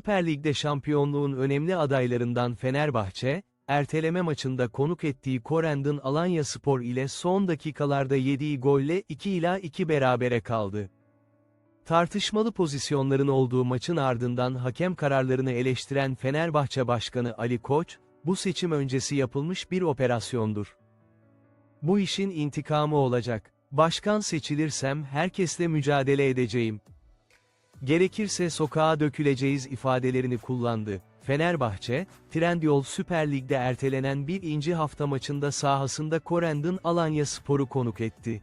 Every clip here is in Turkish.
Süper Lig'de şampiyonluğun önemli adaylarından Fenerbahçe, erteleme maçında konuk ettiği Korendon Alanya Spor ile son dakikalarda yediği golle 2 ila 2 berabere kaldı. Tartışmalı pozisyonların olduğu maçın ardından hakem kararlarını eleştiren Fenerbahçe Başkanı Ali Koç, bu seçim öncesi yapılmış bir operasyondur. Bu işin intikamı olacak. Başkan seçilirsem herkesle mücadele edeceğim. Gerekirse sokağa döküleceğiz ifadelerini kullandı. Fenerbahçe, Trendyol Süper Lig'de ertelenen bir inci hafta maçında sahasında Korendon Alanya Spor'u konuk etti.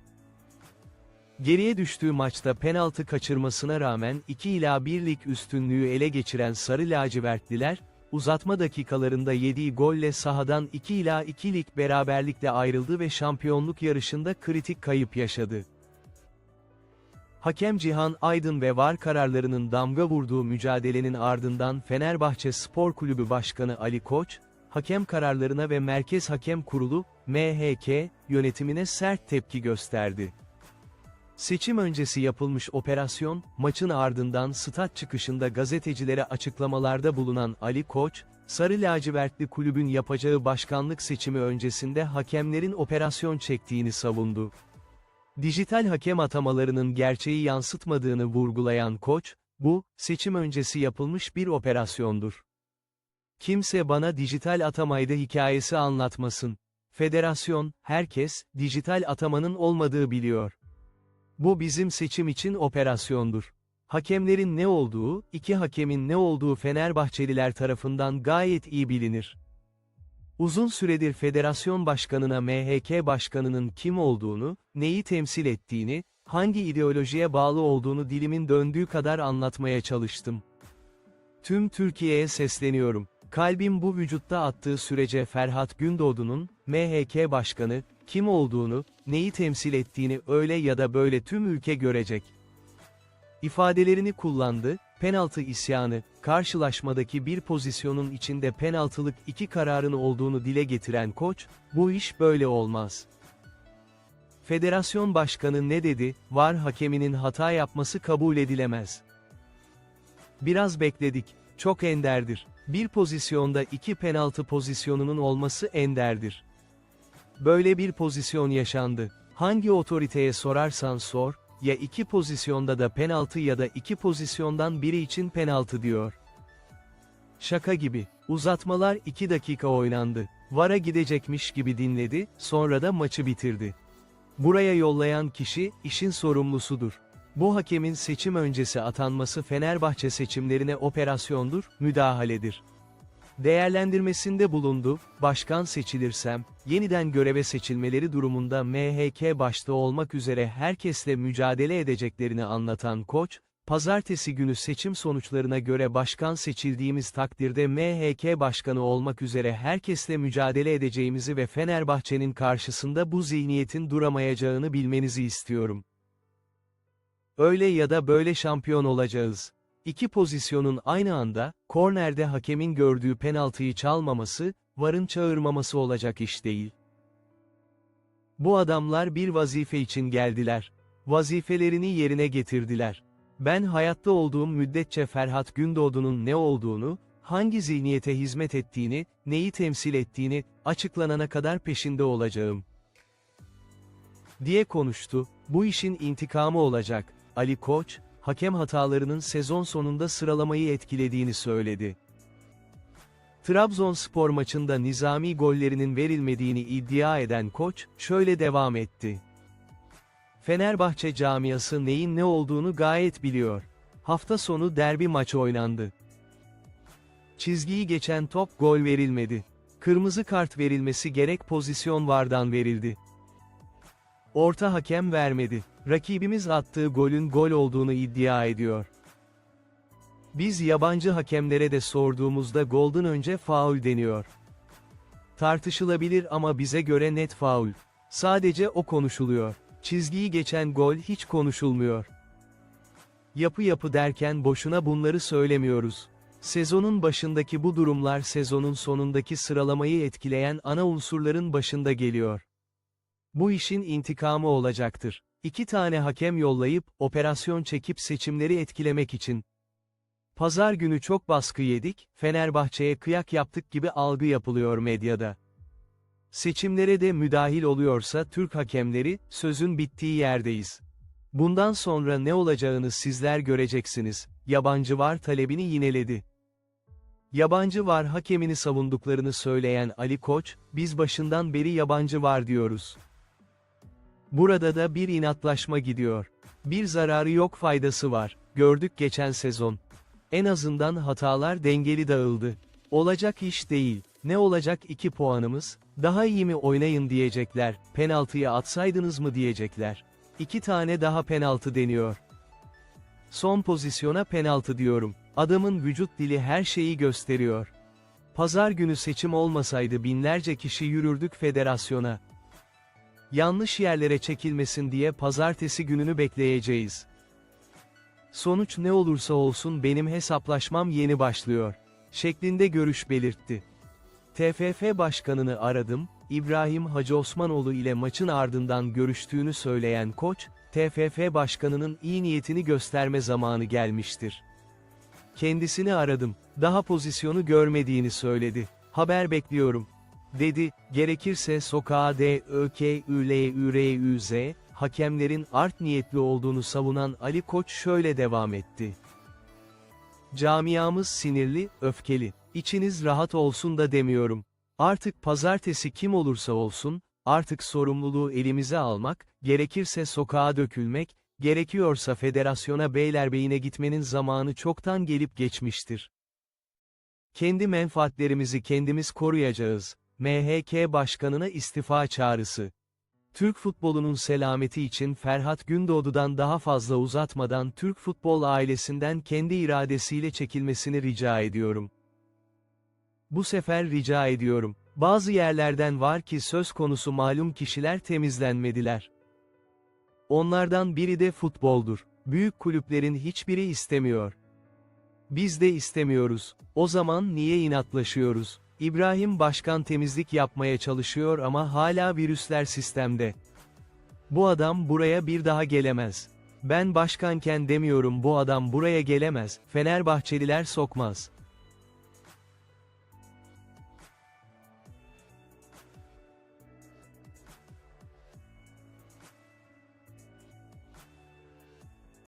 Geriye düştüğü maçta penaltı kaçırmasına rağmen 2 ila 1 lig üstünlüğü ele geçiren Sarı Lacivertliler, uzatma dakikalarında yediği golle sahadan 2 ila 2 lig beraberlikle ayrıldı ve şampiyonluk yarışında kritik kayıp yaşadı. Hakem Cihan Aydın ve VAR kararlarının damga vurduğu mücadelenin ardından Fenerbahçe Spor Kulübü Başkanı Ali Koç, hakem kararlarına ve Merkez Hakem Kurulu, MHK, yönetimine sert tepki gösterdi. Seçim öncesi yapılmış operasyon, maçın ardından stat çıkışında gazetecilere açıklamalarda bulunan Ali Koç, Sarı lacivertli kulübün yapacağı başkanlık seçimi öncesinde hakemlerin operasyon çektiğini savundu. Dijital hakem atamalarının gerçeği yansıtmadığını vurgulayan Koç, bu, seçim öncesi yapılmış bir operasyondur. Kimse bana dijital atamaydı hikayesi anlatmasın. Federasyon, herkes, dijital atamanın olmadığı biliyor. Bu bizim seçim için operasyondur. Hakemlerin ne olduğu, iki hakemin ne olduğu Fenerbahçeliler tarafından gayet iyi bilinir. Uzun süredir federasyon başkanına MHK başkanının kim olduğunu, neyi temsil ettiğini, hangi ideolojiye bağlı olduğunu dilimin döndüğü kadar anlatmaya çalıştım. Tüm Türkiye'ye sesleniyorum. Kalbim bu vücutta attığı sürece Ferhat Gündoğdu'nun, MHK başkanı, kim olduğunu, neyi temsil ettiğini öyle ya da böyle tüm ülke görecek. İfadelerini kullandı, penaltı isyanı, karşılaşmadaki bir pozisyonun içinde penaltılık iki kararın olduğunu dile getiren koç, bu iş böyle olmaz. Federasyon başkanı ne dedi, var hakeminin hata yapması kabul edilemez. Biraz bekledik, çok enderdir. Bir pozisyonda iki penaltı pozisyonunun olması enderdir. Böyle bir pozisyon yaşandı. Hangi otoriteye sorarsan sor, ya iki pozisyonda da penaltı ya da iki pozisyondan biri için penaltı diyor. Şaka gibi. Uzatmalar 2 dakika oynandı. Vara gidecekmiş gibi dinledi, sonra da maçı bitirdi. Buraya yollayan kişi, işin sorumlusudur. Bu hakemin seçim öncesi atanması Fenerbahçe seçimlerine operasyondur, müdahaledir. Değerlendirmesinde bulundu, başkan seçilirsem, yeniden göreve seçilmeleri durumunda MHK başta olmak üzere herkesle mücadele edeceklerini anlatan Koç, pazartesi günü seçim sonuçlarına göre başkan seçildiğimiz takdirde MHK başkanı olmak üzere herkesle mücadele edeceğimizi ve Fenerbahçe'nin karşısında bu zihniyetin duramayacağını bilmenizi istiyorum. Öyle ya da böyle şampiyon olacağız. İki pozisyonun aynı anda, kornerde hakemin gördüğü penaltıyı çalmaması, varın çağırmaması olacak iş değil. Bu adamlar bir vazife için geldiler. Vazifelerini yerine getirdiler. Ben hayatta olduğum müddetçe Ferhat Gündoğdu'nun ne olduğunu, hangi zihniyete hizmet ettiğini, neyi temsil ettiğini, açıklanana kadar peşinde olacağım. Diye konuştu, bu işin intikamı olacak, Ali Koç, hakem hatalarının sezon sonunda sıralamayı etkilediğini söyledi. Trabzonspor maçında nizami gollerinin verilmediğini iddia eden koç, şöyle devam etti. Fenerbahçe camiası neyin ne olduğunu gayet biliyor. Hafta sonu derbi maçı oynandı. Çizgiyi geçen top gol verilmedi. Kırmızı kart verilmesi gerek pozisyon vardan verildi. Orta hakem vermedi. Rakibimiz attığı golün gol olduğunu iddia ediyor. Biz yabancı hakemlere de sorduğumuzda golden önce faul deniyor. Tartışılabilir ama bize göre net faul. Sadece o konuşuluyor. Çizgiyi geçen gol hiç konuşulmuyor. Yapı yapı derken boşuna bunları söylemiyoruz. Sezonun başındaki bu durumlar sezonun sonundaki sıralamayı etkileyen ana unsurların başında geliyor. Bu işin intikamı olacaktır. İki tane hakem yollayıp, operasyon çekip seçimleri etkilemek için. Pazar günü çok baskı yedik, Fenerbahçe'ye kıyak yaptık gibi algı yapılıyor medyada. Seçimlere de müdahil oluyorsa Türk hakemleri, sözün bittiği yerdeyiz. Bundan sonra ne olacağını sizler göreceksiniz, yabancı var talebini yineledi. Yabancı var hakemini savunduklarını söyleyen Ali Koç, biz başından beri yabancı var diyoruz. Burada da bir inatlaşma gidiyor. Bir zararı yok faydası var, gördük geçen sezon. En azından hatalar dengeli dağıldı. Olacak iş değil, ne olacak iki puanımız, daha iyi mi oynayın diyecekler, penaltıyı atsaydınız mı diyecekler. İki tane daha penaltı deniyor. Son pozisyona penaltı diyorum. Adamın vücut dili her şeyi gösteriyor. Pazar günü seçim olmasaydı binlerce kişi yürürdük federasyona. Yanlış yerlere çekilmesin diye pazartesi gününü bekleyeceğiz. Sonuç ne olursa olsun benim hesaplaşmam yeni başlıyor. Şeklinde görüş belirtti. TFF başkanını aradım, İbrahim Hacı Osmanoğlu ile maçın ardından görüştüğünü söyleyen koç, TFF başkanının iyi niyetini gösterme zamanı gelmiştir. Kendisini aradım, daha pozisyonu görmediğini söyledi. Haber bekliyorum. Dedi, gerekirse sokağa D, Ö, K, Ü, L, Ü, R, Ü, Z, hakemlerin art niyetli olduğunu savunan Ali Koç şöyle devam etti. Camiamız sinirli, öfkeli. İçiniz rahat olsun da demiyorum. Artık pazartesi kim olursa olsun, artık sorumluluğu elimize almak, gerekirse sokağa dökülmek, gerekiyorsa federasyona beylerbeyine gitmenin zamanı çoktan gelip geçmiştir. Kendi menfaatlerimizi kendimiz koruyacağız. MHK Başkanına istifa çağrısı. Türk futbolunun selameti için Ferhat Gündoğdu'dan daha fazla uzatmadan Türk futbol ailesinden kendi iradesiyle çekilmesini rica ediyorum. Bu sefer rica ediyorum. Bazı yerlerden var ki söz konusu malum kişiler temizlenmediler. Onlardan biri de futboldur. Büyük kulüplerin hiçbiri istemiyor. Biz de istemiyoruz. O zaman niye inatlaşıyoruz? İbrahim Başkan temizlik yapmaya çalışıyor ama hala virüsler sistemde. Bu adam buraya bir daha gelemez. Ben başkanken demiyorum bu adam buraya gelemez, Fenerbahçeliler sokmaz.